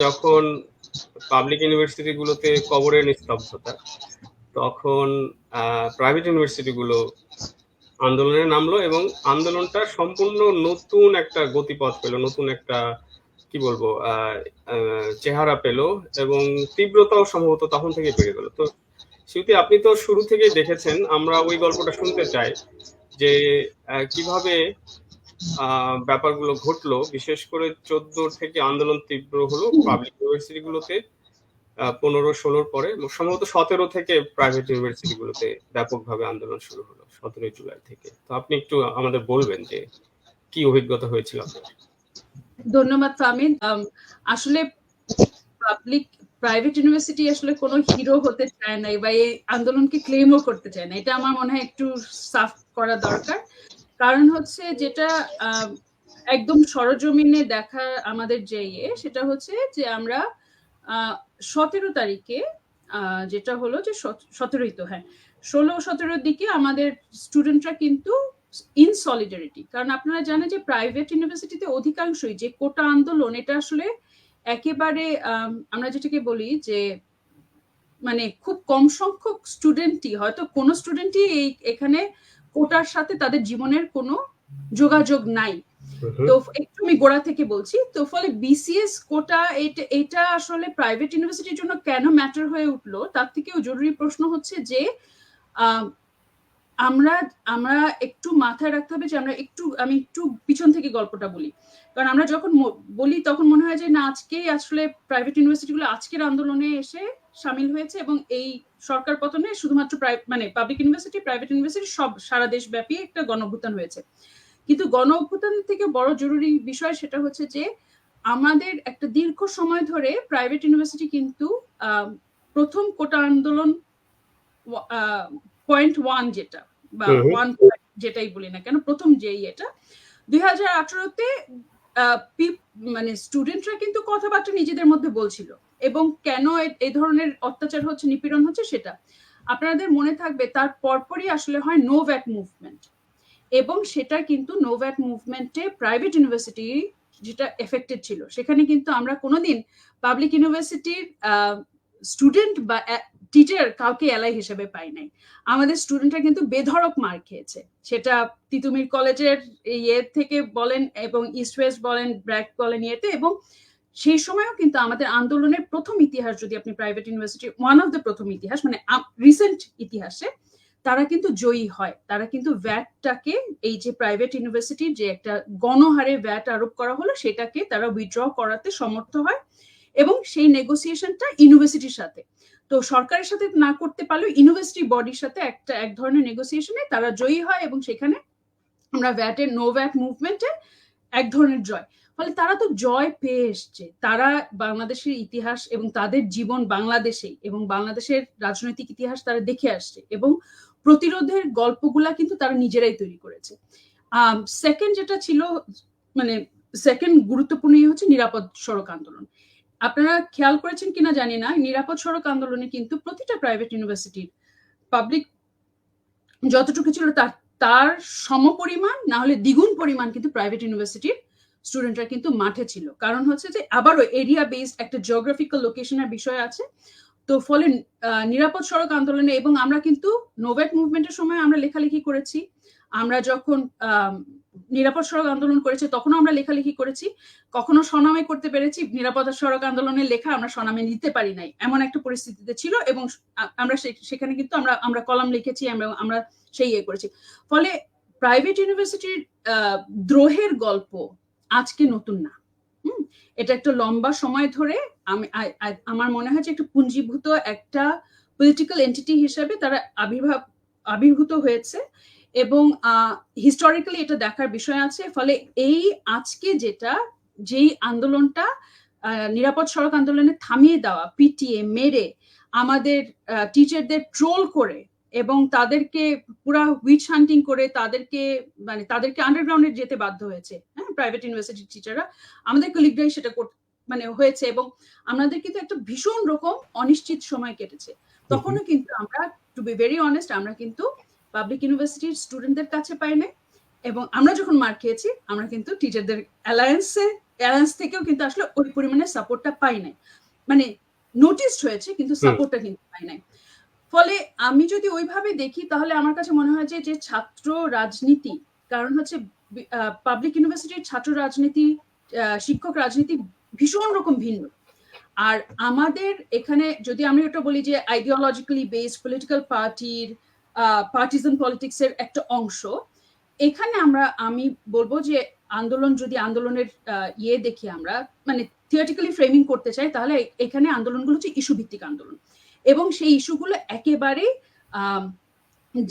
যখন পাবলিক ইউনিভার্সিটিগুলোতে কবরের নিস্তব্ধতা, তখন প্রাইভেট ইউনিভার্সিটিগুলো আন্দোলনে নামলো এবং আন্দোলনটা সম্পূর্ণ নতুন একটা গতিপথ পেল, নতুন একটা, কি বলব চেহারা পেল এবং তীব্রতাও সম্ভবত তখন থেকে বেড়ে গেল। তো শ্রুতি, আপনি তো শুরু থেকেই দেখেছেন, আমরা ওই গল্পটা শুনতে চাই যে কীভাবে ব্যাপারগুলো ঘটলো। বিশেষ করে চোদ্দ থেকে আন্দোলন তীব্র হলো পাবলিক ইউনিভার্সিটি গুলোতে পনেরো ষোলোর পরে, সম্ভবত সতেরো থেকে প্রাইভেট ইউনিভার্সিটি গুলোতে ব্যাপকভাবে আন্দোলন শুরু হলো, সতেরোই জুলাই থেকে। তো আপনি একটু আমাদের বলবেন যে কি অভিজ্ঞতা হয়েছিল ধন্যবাদ ফামিন আসলে পাবলিক প্রাইভেট ইউনিভার্সিটি আসলে কোনো হিরো হতে চায় না বা এই আন্দোলনকে ক্লেমও করতে চায় না। এটা আমার মনে হয় একটু সাফ করা দরকার। কারণ হচ্ছে যেটা একদম সরজমিনে দেখা আমাদের যে ইয়ে সেটা হচ্ছে যে আমরা সতেরো তারিখে যেটা হলো যে সতেরোই তো হ্যাঁ ষোলো সতেরোর দিকে আমাদের স্টুডেন্টরা কিন্তু ইন সলিডারিটি। কারণ আপনারা জানেন যে প্রাইভেট ইউনিভার্সিটিতে অধিকাংশই যে কোটা আন্দোলন, এটা আসলে একেবারে আমরা যেটাকে বলি যে মানে খুব কম সংখ্যক স্টুডেন্টই, হয়তো কোনো স্টুডেন্টই এই, এখানে কোটার সাথে তাদের জীবনের কোনো যোগাযোগ নাই। তো একটু আমি গোড়া থেকে বলছি তো ফলে বিসিএস কোটা এটা এটা আসলে প্রাইভেট ইউনিভার্সিটির জন্য কেন ম্যাটার হয়ে উঠল তার থেকেও জরুরি প্রশ্ন হচ্ছে যে আমরা আমরা একটু মাথায় রাখতে হবে যে আমরা একটু আমি একটু পিছন থেকে গল্পটা বলি। কারণ আমরা যখন বলি তখন মনে হয় যে না আজকেই আসলে প্রাইভেট ইউনিভার্সিটিগুলো আজকের আন্দোলনে এসে সামিল হয়েছে এবং এই সরকার পতনে শুধুমাত্র মানে পাবলিক ইউনিভার্সিটি প্রাইভেট ইউনিভার্সিটি সব সারা দেশব্যাপী একটা গণ অভ্যুত্থান হয়েছে। কিন্তু গণ অভ্যুত্থান থেকে বড় জরুরি বিষয় সেটা হচ্ছে যে আমাদের একটা দীর্ঘ সময় ধরে প্রাইভেট ইউনিভার্সিটি কিন্তু প্রথম কোটা আন্দোলন পয়েন্ট ওয়ান যেটা বা ওয়ান যেটাই বলি না কেন প্রথম যেই এটা দুই হাজার আঠারোতে মানে স্টুডেন্টরা কিন্তু কথাবার্তা নিজেদের মধ্যে বলছিল। এবং কেন এই ধরনের অত্যাচার হচ্ছে, নিপীড়ন হচ্ছে সেটা আপনাদের মনে থাকবে। তার পরপরই আসলে হয় নো ভ্যাট মুভমেন্ট এবং সেটা কিন্তু নো ভ্যাট মুভমেন্টে প্রাইভেট ইউনিভার্সিটি যেটা এফেক্টেড ছিল। সেখানে কিন্তু আমরা কোনোদিন পাবলিক ইউনিভার্সিটির স্টুডেন্ট বা টিচার কাউকে এলাই হিসেবে পাই নাই। আমাদের স্টুডেন্টরা কিন্তু বেধরক মার খেয়েছে। সেটা তিতুমির কলেজের ইয়ে থেকে বলেন এবং ইস্ট ওয়েস্ট বলেন ব্র্যাক বলেন ইয়েতে এবং সেই সময়ও কিন্তু আমাদের আন্দোলনের প্রথম ইতিহাস যদি আপনি private university one of the প্রথম ইতিহাস মানে রিসেন্ট ইতিহাসে, তারা কিন্তু জয়ী হয়। তারা কিন্তু ভ্যাটটাকে এই যে প্রাইভেট ইউনিভার্সিটির যে একটা গণহারে ভ্যাট আরোপ করা হলো, সেটাকে তারা উইথড্র করাতে সমর্থ হয় এবং সেই নেগোসিয়েশনটা ইউনিভার্সিটির সাথে। তো সরকারের সাথে না করতে পারলেও ইউনিভার্সিটি বডির সাথে একটা, এক ধরনের নেগোসিয়েশনে তারা জয়ী হয় এবং সেখানে আমরা ভ্যাটের নো ভ্যাট মুভমেন্টে এক ধরনের জয়। ফলে তারা তো জয় পেয়ে এসছে। তারা বাংলাদেশের ইতিহাস এবং তাদের জীবন বাংলাদেশে এবং বাংলাদেশের রাজনৈতিক ইতিহাস তারা দেখে আসছে এবং প্রতিরোধের গল্পগুলা কিন্তু তারা নিজেরাই তৈরি করেছে। সেকেন্ড যেটা ছিল মানে সেকেন্ড গুরুত্বপূর্ণ হচ্ছে নিরাপদ সড়ক আন্দোলন। আপনারা খেয়াল করেছেন কিনা জানি না, নিরাপদ সড়ক আন্দোলনে কিন্তু প্রতিটা প্রাইভেট ইউনিভার্সিটির পাবলিক যতটুকু ছিল তার তার সমপরিমাণ না হলে দ্বিগুণ পরিমাণ কিন্তু প্রাইভেট ইউনিভার্সিটির স্টুডেন্টরা কিন্তু মাঠে ছিল। কারণ হচ্ছে যে আবারও এরিয়া বেসড একটা জিওগ্রাফিক্যাল লোকেশনের বিষয় আছে। তো ফলে নিরাপদ সড়ক আন্দোলনে এবং আমরা কিন্তু নোভেট মুভমেন্টের সময় আমরা লেখালেখি করেছি। আমরা যখন নিরাপদ সড়ক আন্দোলন করেছি তখনও আমরা লেখালেখি করেছি। কখনো স্বনামে করতে পেরেছি, নিরাপদ সড়ক আন্দোলনের লেখা আমরা স্বনামে নিতে পারি নাই। এমন একটা পরিস্থিতিতে ছিল এবং আমরা সেখানে কিন্তু আমরা আমরা কলাম লিখেছি, আমরা আমরা সেই ইয়ে করেছি। ফলে প্রাইভেট ইউনিভার্সিটির দ্রোহের গল্প আজকে নতুন না। এটা একটা লম্বা সময় ধরে আমি আমার মনে হয় যে একটা পুঞ্জীভূত একটা পলিটিক্যাল এন্টিটি হিসেবে তারা আবির্ভাব, আবির্ভূত হয়েছে এবং হিস্টোরিক্যালি এটা দেখার বিষয় আছে। ফলে এই আজকে যেটা, যেই আন্দোলনটা নিরাপদ সড়ক আন্দোলনে থামিয়ে দেওয়া পিটিএ মেরে, আমাদের টিচারদের ট্রোল করে এবং তাদেরকে পুরা উইচ হান্টিং করে, তাদেরকে মানে তাদেরকে আন্ডারগ্রাউন্ডে যেতে বাধ্য হয়েছে। হ্যাঁ প্রাইভেট ইউনিভার্সিটি টিচাররা আমাদের কলিগরাই সেটা মানে হয়েছে এবং আমাদের কিন্তু একটা ভীষণ রকম অনিশ্চিত সময় কেটেছে। তখনও কিন্তু আমরা টু বি ভেরি অনেস্ট আমরা কিন্তু পাবলিক ইউনিভার্সিটির স্টুডেন্টদের কাছে পাই নাই এবং আমরা যখন মার খেয়েছি আমরা কিন্তু টিচারদের অ্যালায়েন্সে অ্যালায়েন্স থেকেও কিন্তু আসলে ওই পরিমাণে সাপোর্টটা পাই নাই। মানে নোটিসড হয়েছে কিন্তু। সাপোর্টটা কিন্তু পাই নাই। ফলে আমি যদি ওইভাবে দেখি তাহলে আমার কাছে মনে হয় যে ছাত্র রাজনীতি কারণ হচ্ছে পাবলিক ইউনিভার্সিটির ছাত্র রাজনীতি শিক্ষক রাজনীতি ভীষণ রকম ভিন্ন। আর আমাদের এখানে যদি আমি এটা বলি যে আইডিওলজিক্যালি বেসড পলিটিক্যাল পার্টির পার্টিজান পলিটিক্সের একটা অংশ, এখানে আমরা, আমি বলব যে আন্দোলন যদি আন্দোলনের ইয়ে দেখি আমরা মানে থিওরিটিক্যালি ফ্রেমিং করতে চাই, তাহলে এখানে আন্দোলনগুলো হচ্ছে ইস্যু ভিত্তিক আন্দোলন। এবং সেই ইস্যুগুলো একেবারে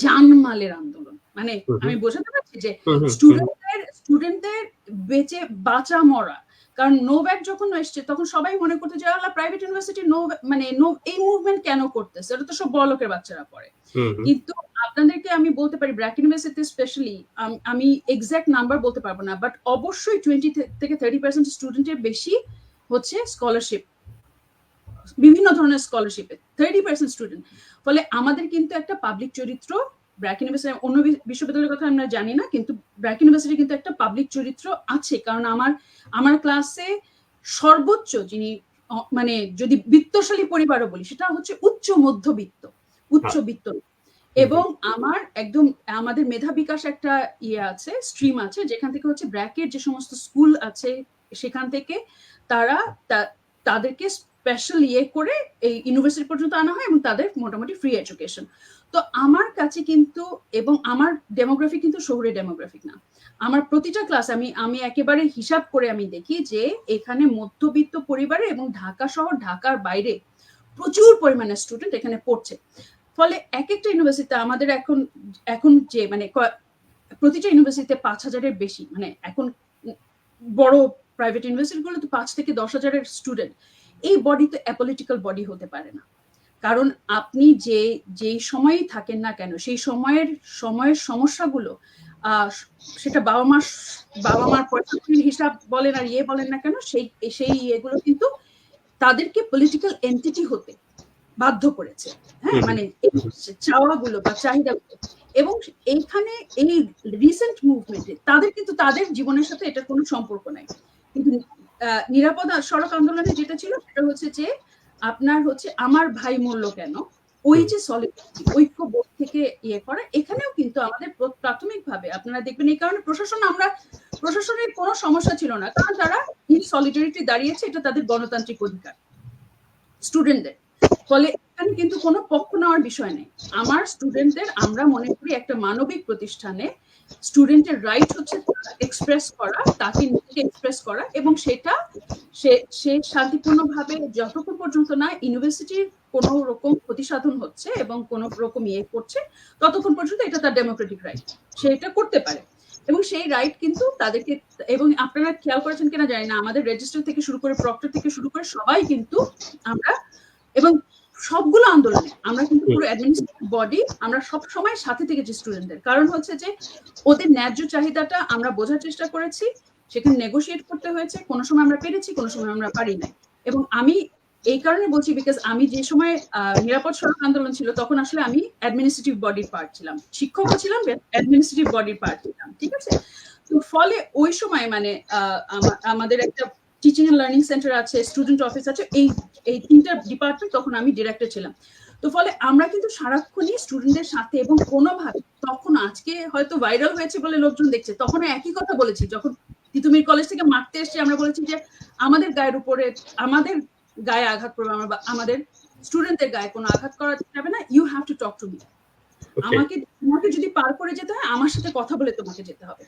জানমালের আন্দোলন। মানে। আমি বোঝাতে পারছি যে স্টুডেন্টদের স্টুডেন্টদের বেঁচে বাঁচা মরা। কারণ নোভ্যাক যখন এসছে তখন সবাই মনে করতো যে আল্লাহ প্রাইভেট ইউনিভার্সিটি নো মানে নো এই মুভমেন্ট কেন করতেছে? এটা তো সব বড়লোকের বাচ্চারা পড়ে। কিন্তু আপনাদেরকে আমি বলতে পারি ব্র্যাক ইউনিভার্সিটি স্পেশালি আমি এক্সাক্ট নাম্বার বলতে পারব না বাট অবশ্যই টোয়েন্টি থেকে থার্টি পার্সেন্ট স্টুডেন্টের বেশি হচ্ছে স্কলারশিপ বিভিন্ন ধরনের স্কলারশিপে থার্টি পার্সেন্ট স্টুডেন্ট ফলে আমাদের কিন্তু একটা পাবলিক চরিত্র ব্র্যাক ইউনিভার্সিটি অন্য বিশ্ববিদ্যালয়ের কথা আমরা জানি না কিন্তু ব্র্যাক ইউনিভার্সিটি কিন্তু একটা পাবলিক চরিত্র আছে কারণ আমার আমার ক্লাসে সর্বোচ্চ যিনি মানে যদি বিত্তশালী পরিবারও বলি সেটা হচ্ছে উচ্চ মধ্যবিত্ত উচ্চবিত্ত এবং আমার একদম আমাদের মেধা বিকাশ একটা ইয়ে আছে স্ট্রিম আছে যেখান থেকে হচ্ছে ব্র্যাকের যে সমস্ত স্কুল আছে সেখান থেকে তারা তাদেরকে স্পেশাল ইয়ে করে এই ইউনিভার্সিটি পর্যন্ত আনা হয় এবং তাদের মোটামুটি ফ্রি এডুকেশন তো আমার কাছে কিন্তু এবং আমার ডেমোগ্রাফি কিন্তু শহরের ডেমোগ্রাফিক না। আমার প্রতিটা ক্লাস আমি আমি একেবারে হিসাব করে আমি দেখি যে এখানে মধ্যবিত্ত পরিবারে এবং ঢাকা শহর, ঢাকার বাইরে প্রচুর পরিমাণে স্টুডেন্ট এখানে পড়ছে। ফলে এক একটা ইউনিভার্সিটিতে আমাদের এখন এখন যে মানে প্রতিটা ইউনিভার্সিটিতে পাঁচ হাজারের বেশি মানে এখন বড় প্রাইভেট ইউনিভার্সিটিগুলো তো পাঁচ থেকে দশ হাজারের স্টুডেন্ট এই বডি তো অ্যাপলিটিক্যাল বডি হতে পারে না। কারণ আপনি যে যেই সময়েই থাকেন না কেন সেই সময়ের সময়ের সমস্যাগুলো আহ, সেটা বাবা মার বাবা মার পয়সার হিসাব বলেন আর ইয়ে বলেন না কেন সেই সেই ইয়েগুলো কিন্তু তাদেরকে পলিটিক্যাল এন্টিটি হতে বাধ্য করেছে। হ্যাঁ মানে চাওয়াগুলো বা চাহিদাগুলো। এবং এইখানে এই রিসেন্ট মুভমেন্টে তাদের কিন্তু তাদের জীবনের সাথে এটার কোনো সম্পর্ক নাই। কিন্তু আহ, নিরাপদ সড়ক আন্দোলনে যেটা ছিল সেটা হচ্ছে যে আপনার হচ্ছে আমার ভাই মূল্য কেন? ওই যে সলিডারিটি ঐক্যবোধ থেকে ইয়ে করা, এখানেও কিন্তু আমাদের প্র- প্রাথমিকভাবে আপনারা দেখবেন এই কারণে প্রশাসন আমরা, প্রশাসনের কোনো সমস্যা ছিল না, কারণ তারা ইন সলিডারিটি দাঁড়িয়েছে, এটা তাদের গণতান্ত্রিক অধিকার স্টুডেন্টদের ফলে এখানে কিন্তু কোনো পক্ষ নেওয়ার বিষয় নেই। আমার স্টুডেন্টদের আমরা মনে করি একটা মানবিক প্রতিষ্ঠানে স্টুডেন্টের রাইট হচ্ছে এক্সপ্রেস করা, তাকে নিজেকে এক্সপ্রেস করা এবং সেটা সে সে শান্তিপূর্ণভাবে যতক্ষণ পর্যন্ত না ইউনিভার্সিটির কোনো রকম ক্ষতিসাধন হচ্ছে এবং কোনো রকম ইয়ে করছে, ততক্ষণ পর্যন্ত এটা তার ডেমোক্রেটিক রাইট সে এটা করতে পারে। এবং সেই রাইট কিন্তু তাদেরকে, এবং আপনারা খেয়াল করেছেন কিনা জানি না, আমাদের রেজিস্টার থেকে শুরু করে প্রক্টর থেকে শুরু করে সবাই কিন্তু আমরা, এবং সবগুলো আন্দোলনে আমরা কিন্তু পুরো অ্যাডমিনিস্ট্রেটিভ বডি আমরা সব সময় সাথে থেকেছি স্টুডেন্টদের কারণ হচ্ছে যে ওদের ন্যায্য চাহিদাটা আমরা বোঝার চেষ্টা করেছি সেখানে নেগোশিয়েট করতে হয়েছে কোনো সময় আমরা পেরেছি কোনো সময় আমরা পারি নাই। এবং আমি এই কারণে বলছি বিকজ আমি যে সময় আহ, নিরাপদ সড়ক আন্দোলন ছিল তখন আসলে আমি অ্যাডমিনিস্ট্রেটিভ বডির পার্ট ছিলাম। শিক্ষকও ছিলাম অ্যাডমিনিস্ট্রেটিভ বডির পার্ট ছিলাম ঠিক আছে? তো ফলে ওই সময় মানে আহ, আমাদের একটা টিচিং এন্ড লার্নিং সেন্টার আছে স্টুডেন্ট অফিস আছে এই এই তিনটা ডিপার্টমেন্ট তখন আমি ডিরেক্টর ছিলাম। তো ফলে আমরা কিন্তু সারাক্ষণই স্টুডেন্টদের সাথে এবং কোনোভাবে তখন আজকে হয়তো ভাইরাল হয়েছে বলে লোকজন দেখছে তখন একই কথা বলেছি যখন তিতুমির কলেজ থেকে মারতে এসেছি আমরা বলেছি যে আমাদের গায়ের উপরে আমাদের গায়ে আঘাত করবে আমরা আমাদের স্টুডেন্টদের গায়ে কোনো আঘাত করা যাবে না you have to talk to me আমাকে তোমাকে যদি পার করে যেতে হয় আমার সাথে কথা বলে তোমাকে যেতে হবে।